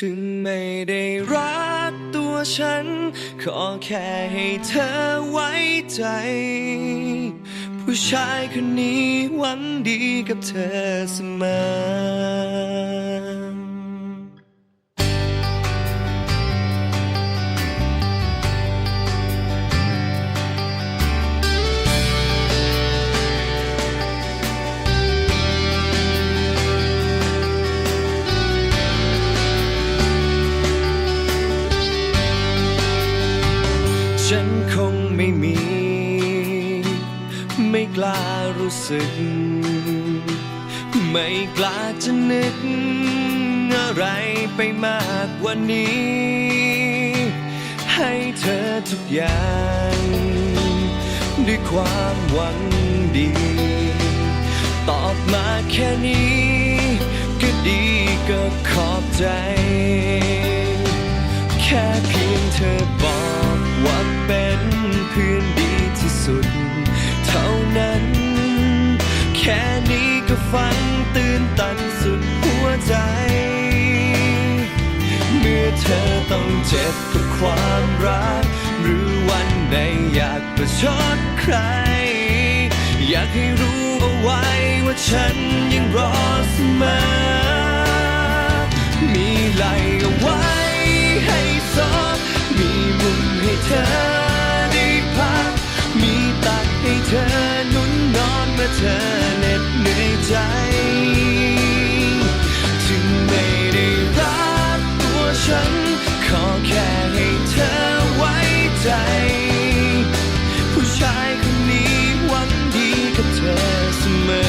ถึงไม่ได้รักตัวฉัน ขอแค่ให้เธอไว้ใจ ผู้ชายคนนี้หวังดีกับเธอเสมอ คงไม่มี ไม่กล้ารู้สึก ไม่กล้าจะนึก อะไรไปมากกว่านี้ ให้เธอทุกอย่าง ด้วยความหวังดี ตอบมาแค่นี้ ก็ดีก็ขอบใจ แค่เพียงเธอบอก พื่อนดีที่สุด เท่านั้น แค่นี้ก็ฟังตื่นตันสุดหัวใจ เมื่อเธอต้องเจ็บกับความรัก หรือวันใดอยากประชดใคร อยากให้รู้เอาไว้ว่าฉันยังรอเสมอ ฉัน ขอแค่ให้เธอไว้ใจ ผู้ชายคนนี้หวังดีกับเธอเสมอ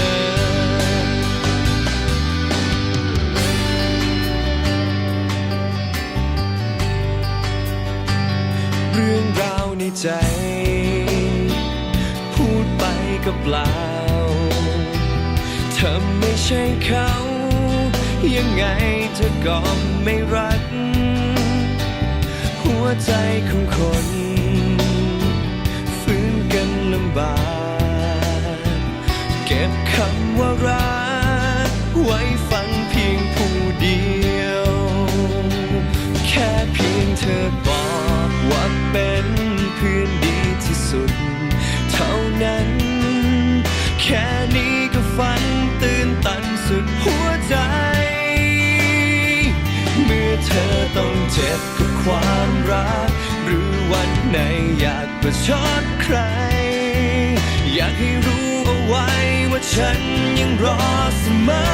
เรื่องราวในใจ พูดไปก็เปล่าเธอไม่ใช่เขา ยังไงเธอก็ไม่รัก หัวใจของคนฟื้นกันลำบาก เก็บคำว่ารัก ไว้ฟังเพียงผู้เดียว แค่เพียงเธอบอกว่าเป็นเพื่อนดีที่สุด เท่านั้น แค่นี้ บกับความรัก หรือวันไหนอยากประชดใคร อยากให้รู้เอาไว้ว่าฉันยังรอเสมอ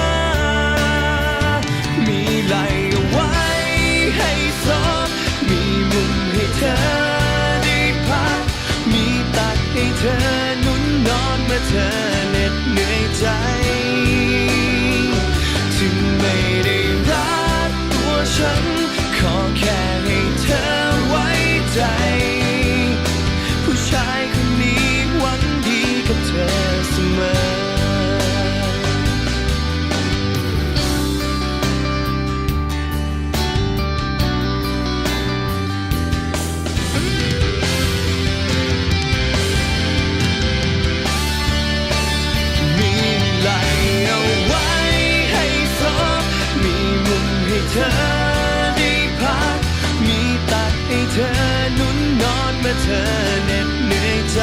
เธอเหน็ดเหนื่อยใจ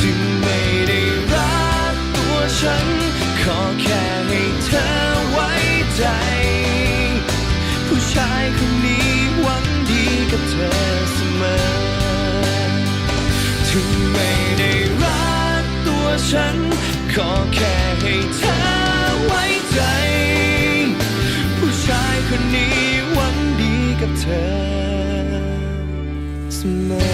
ถึงไม่ได้รักตัวฉัน ขอแค่ให้เธอไว้ใจ ผู้ชายคนนี้หวังดีกับเธอเสมอ ถึงไม่ได้รักตัวฉัน ขอแค่ให้เธอไว้ใจ ผู้ชายคนนี้หวังดีกับเธอ เสมอ